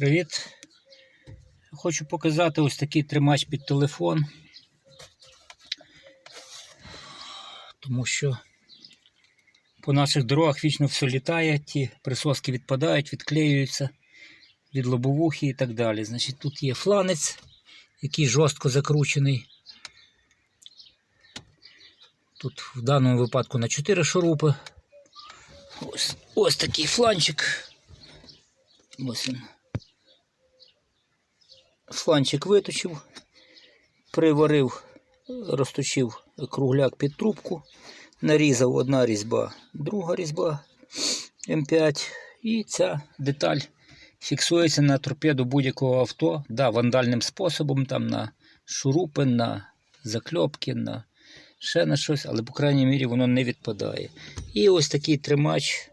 Привіт. Хочу показати ось такий тримач під телефон. Тому що по наших дорогах вічно все літає, ті присоски відпадають, відклеюються від лобовухи і так далі. Значить, тут є фланець, який жорстко закручений. Тут в даному випадку на 4 шурупи. Ось, ось такий фланчик. Ось він. Фланчик виточив, приварив, розточив кругляк під трубку, нарізав одна різьба, друга різьба М5. І ця деталь фіксується на торпеду будь-якого авто, да, вандальним способом, там на шурупи, на закльопки, на ще на щось, але, по крайній мірі, воно не відпадає. І ось такий тримач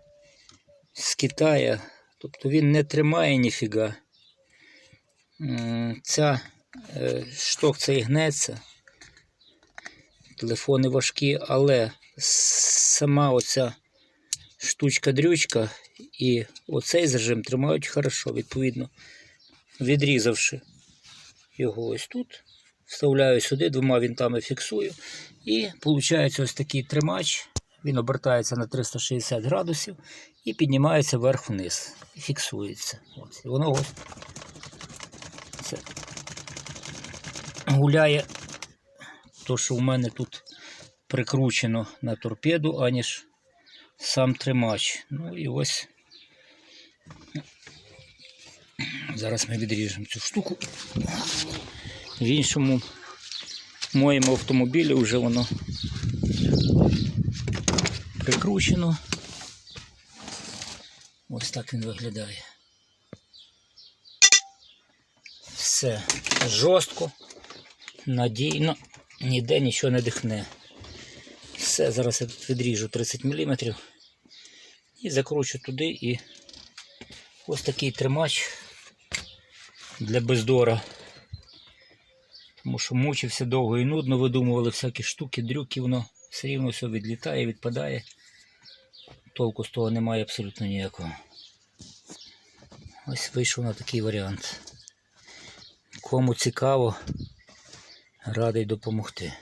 з Китая. Тобто він не тримає ніфіга. Ця е, шток цей гнеться. Телефони важкі, але сама оця штучка-дрючка і оцей зажим тримають хорошо, відповідно, відрізавши його ось тут, вставляю сюди, двома вінтами фіксую. І виходить ось такий тримач. Він обертається на 360 градусів і піднімається вверх-вниз. Фіксується. От. І воно ось це гуляє то, що в мене тут прикручено на торпеду, аніж сам тримач. Ну і ось зараз ми відріжемо цю штуку. В іншому моєму автомобілі вже воно прикручено. Ось так він виглядає. Все жорстко, надійно, ніде нічого не дихне. Все, зараз я тут відріжу 30 мм і закручу туди і ось такий тримач для бездора. Тому що мучився довго і нудно, видумували всякі штуки, дрюки, воно все рівно все відлітає, відпадає. Толку з того немає абсолютно ніякого. Ось вийшов на такий варіант. Кому цікаво, радий допомогти.